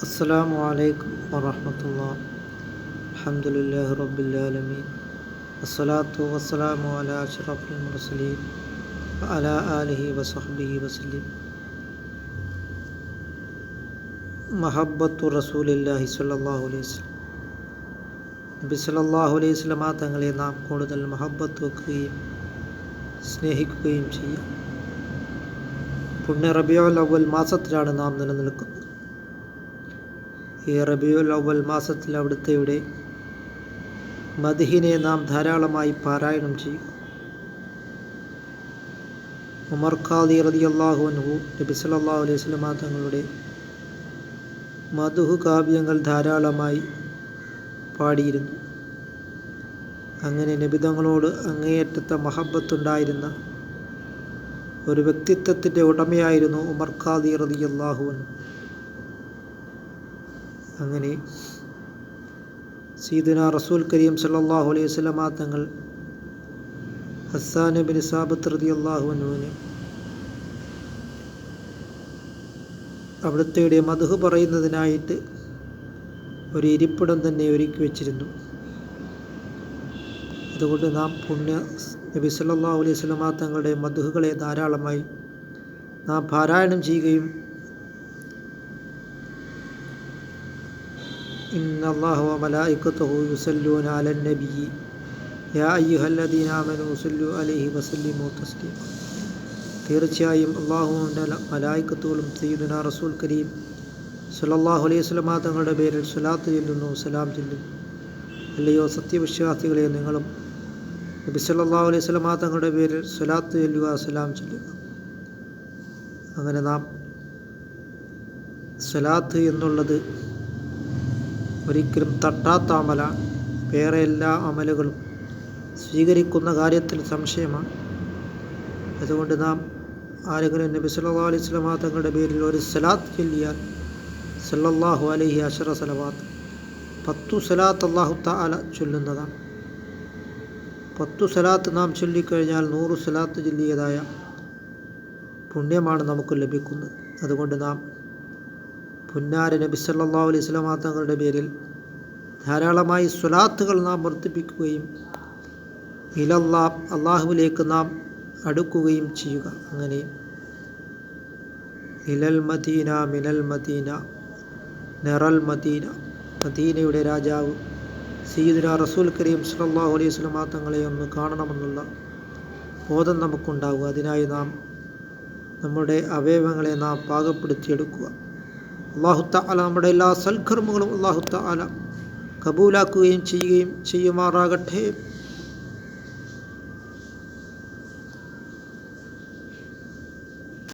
السلام عليكم ورحمة الله الحمد لله رب العالمين والصلاة والسلام على أشرف المرسلين وعلى آله وصحبه وسلم മഹബത്തു റസൂലില്ലാഹി സല്ലാഹു അലൈഹി വസ്ലം നബി സല്ലാഹു അലൈഹി സ്വലമ തങ്ങളെ നാം കൂടുതൽ മഹബത്ത് വെക്കുകയും സ്നേഹിക്കുകയും ചെയ്യാം പുണ്യ റബിയുൽ അവൽ മാസത്തിലാണ് നാം നിലനിൽക്കുന്നത് ഈ റബിയുൽ അവൽ മാസത്തിൽ അവിടുത്തെയുടെ മദിഹിനെ നാം ധാരാളമായി പാരായണം ചെയ്യും. ഉമർ ഖാദി റതി അള്ളാഹു അൻഹു നബി സല്ലാഹു അലൈഹി സ്വലമ തങ്ങളുടെ മധുഹു കാവ്യങ്ങൾ ധാരാളമായി പാടിയിരുന്നു. അങ്ങനെ നബിതങ്ങളോട് അങ്ങേയറ്റത്തെ മഹബത്തുണ്ടായിരുന്ന ഒരു വ്യക്തിത്വത്തിന്റെ ഉടമയായിരുന്നു ഉമർ ഖാദി റതി അള്ളാഹുവൻ അങ്ങനെ സീദന റസൂൽ കരീം സല്ലാഹു അലൈഹി സ്വലമാ തങ്ങൾ ഹസ്സാൻ ബിൻ സാബത്ത് റതി അള്ളാഹുവിനുവിന് അവിടുത്തെ മധു പറയുന്നതിനായിട്ട് ഒരു ഇരിപ്പിടം തന്നെ ഒരുക്കി വെച്ചിരുന്നു. അതുകൊണ്ട് നാം പുണ്യ നബി സല്ലാ അലൈഹി സ്വലമാ തങ്ങളുടെ മധുഹുകളെ ധാരാളമായി നാം പാരായണം ചെയ്യുകയും ഇന്ന وملائكته يصلون على النبي يا യാ الذين امنوا صلوا عليه وسلموا تسليما തീർച്ചയായും അള്ളാഹുവിന്റെ മലായിക്കത്തുകളും സയ്യിദുന റസൂൽ കരീം സുലല്ലാഹു അലൈഹി സ്വലമാ തങ്ങളുടെ പേരിൽ സുലാത്ത് ചെല്ലുന്നു സലാം ചെല്ലുന്നു. അല്ലയോ സത്യവിശ്വാസികളെ നിങ്ങളും നബി സല്ലല്ലാഹു അലൈഹി സ്വലമാ തങ്ങളുടെ പേരിൽ സുലാത്ത് ചെല്ലുക സലാം ചെല്ലുക. അങ്ങനെ നാം സ്വലാത്ത് എന്നുള്ളത് ഒരിക്കലും തട്ടാത്ത അമല വേറെ എല്ലാ അമലുകളും സ്വീകരിക്കുന്ന കാര്യത്തിൽ സംശയമാണ്. അതുകൊണ്ട് നാം ആരെങ്കിലും നബി സല്ലാ അലൈഹി സ്വലമാ തങ്ങളുടെ പേരിൽ ഒരു സലാത്ത് ചൊല്ലിയാൽ സല്ലല്ലാഹു അലൈഹി അഷറ സലവാത്ത് പത്തു സലാത്ത് അള്ളാഹു താല ചൊല്ലുന്നതാണ്. പത്തു സലാത്ത് നാം ചൊല്ലിക്കഴിഞ്ഞാൽ നൂറ് സലാത്ത് ചൊല്ലിയതായ പുണ്യമാണ് നമുക്ക് ലഭിക്കുന്നത്. അതുകൊണ്ട് നാം പുന്നാര നബി സല്ലാ അലൈഹി സ്വലാ തങ്ങളുടെ പേരിൽ ധാരാളമായി സ്വലാത്തുകൾ നാം വർദ്ധിപ്പിക്കുകയും ഇലല്ലാ അള്ളാഹുവിലേക്ക് നാം അടുക്കുകയും ചെയ്യുക. അങ്ങനെ ഇലൽ മദീന മിനൽ മദീന നെറൽ മദീന മദീനയുടെ രാജാവ് സീദുന റസൂൽ കരീം സല്ലല്ലാഹു അലൈഹി സ്വലമാ തങ്ങളെ ഒന്ന് കാണണമെന്നുള്ള ബോധം നമുക്കുണ്ടാവുക. അതിനായി നാം നമ്മുടെ അവയവങ്ങളെ നാം പാകപ്പെടുത്തിയെടുക്കുക. അള്ളാഹു താല നമ്മുടെ എല്ലാ സൽക്കർമ്മങ്ങളും അള്ളാഹു താല കബൂലാക്കുകയും ചെയ്യുകയും ചെയ്യുമാറാകട്ടെ.